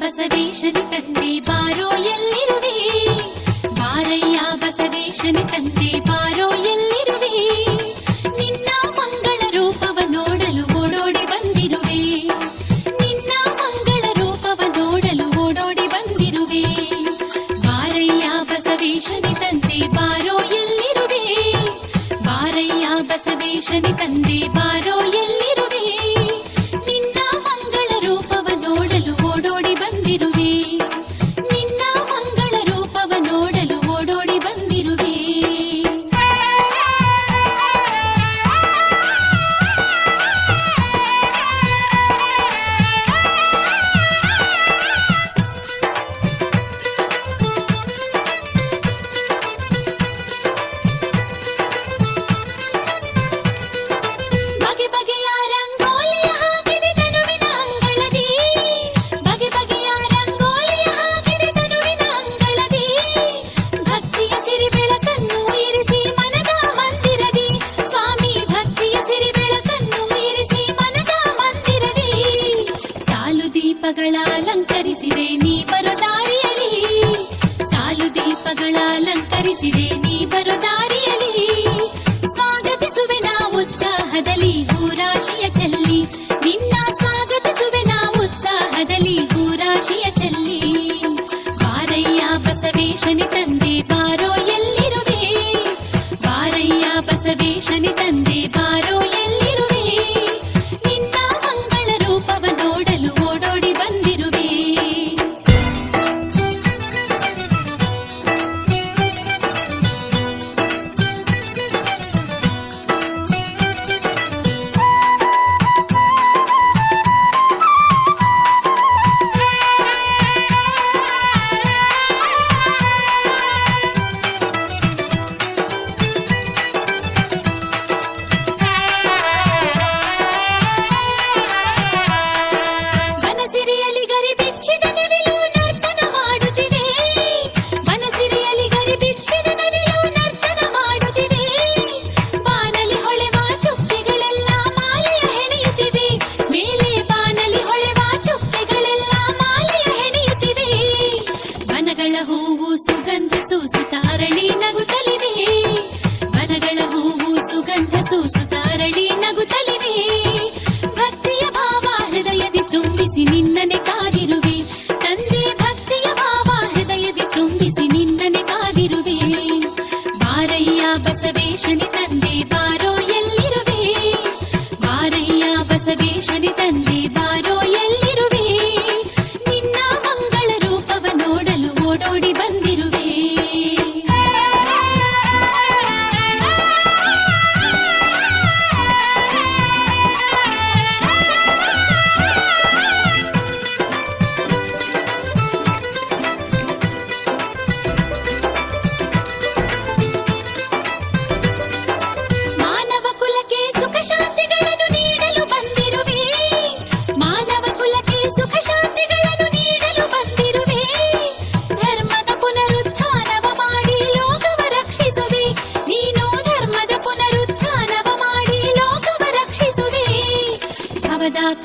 ತಂದೆ ಬಾರೋ ಎಲ್ಲಿರುವೆ? ಬಾರಯ್ಯ ಬಸವೇಶನಿ ತಂದೆ ಬಾರೋ ಎಲ್ಲಿರುವೆ? ನಿನ್ನ ಮಂಗಳ ರೂಪವ ನೋಡಲು ಓಡೋಡಿ ಬಂದಿರುವೆ. ನಿನ್ನ ಮಂಗಳ ರೂಪವ ನೋಡಲು ಓಡೋಡಿ ಬಂದಿರುವೆ. ಬಾರಯ್ಯ ಬಸವೇಶನ ತಂದೆ ಬಾರೋ ಎಲ್ಲಿರುವೆ? ಬಾರಯ್ಯ ಬಸವೇಶನಿ ತಂದೆ ಬಾರೋ ಎಲ್ಲಿರುವೆ? ಅಲಂಕರಿಸಿದೆ ನೀ ಬರೋ ದಾರಿಯಲಿ ಸಾಲು ದೀಪಗಳ ಅಲಂಕರಿಸಿದೆ ನೀ ಬರೋ ದಾರಿಯಲಿ ಸ್ವಾಗತಿಸುವೆ ನಾ ಉತ್ಸಾಹದಲ್ಲಿ ಹೂರಾಶಿಯ ಚೆಲ್ಲಿ. ನಿನ್ನ ಸ್ವಾಗತಿಸುವೆ ನಾ ಉತ್ಸಾಹದಲ್ಲಿ ಹೂರಾಶಿಯ ಚೆಲ್ಲಿ. ಬಾರಯ್ಯ ಬಸವೇಶನಿ ತಂದೆ ಬಾರೋ ಎಲ್ಲಿರುವೆ? ಬಾರಯ್ಯ ಬಸವೇಶನಿ ತಂದೆ ಬಾರೋ ಹೂವು ಸುಗಂಧ ಸೂಸುತ್ತ ಅರಳಿ ನಗುತ್ತಲಿವೆ ಬನಗಳ ಹೂವು ಸುಗಂಧ ಸೂಸುತ್ತ ಅರಳಿ ನಗುತ್ತಲಿವೆ ಭಕ್ತಿಯ ಭಾವ ಹೃದಯದಿ ತುಂಬಿಸಿ ನಿನ್ನನೆ ಕಾದಿರುವೆ ತಂದೆ ಭಕ್ತಿಯ ಭಾವ ಹೃದಯದಿ ತುಂಬಿಸಿ ನಿನ್ನನೆ ಕಾದಿರುವೆ ಬಾರಯ್ಯ ಬಸವೇಶನಿ ತಂದೆ ಬಾರೋ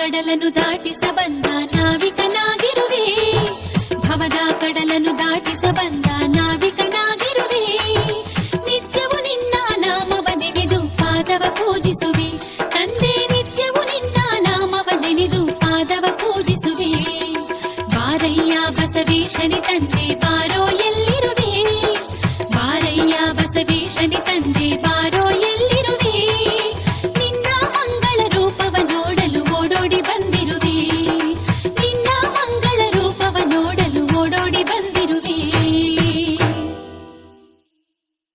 ಭವದ ಕಡಲನ್ನು ದಾಟಿಸ ಬಂದ ನಾವಿಕನಾಗಿರುವೆ. ಭವದ ಕಡಲನು ದಾಟಿಸ ಬಂದ ನಾವಿಕನಾಗಿರುವೆ. ನಿತ್ಯವು ನಿನ್ನ ನಾಮವ ನೆನೆದು ಪಾದವ ಪೂಜಿಸುವೆ. ತಂದೆ, ನಿತ್ಯವು ನಿನ್ನ ನಾಮವ ನೆನೆದು ಪಾದವ ಪೂಜಿಸುವೆ. ಬಾರಯ್ಯ ಬಸವೇಶನಿ ತಂದೆ, ಬಾರೋ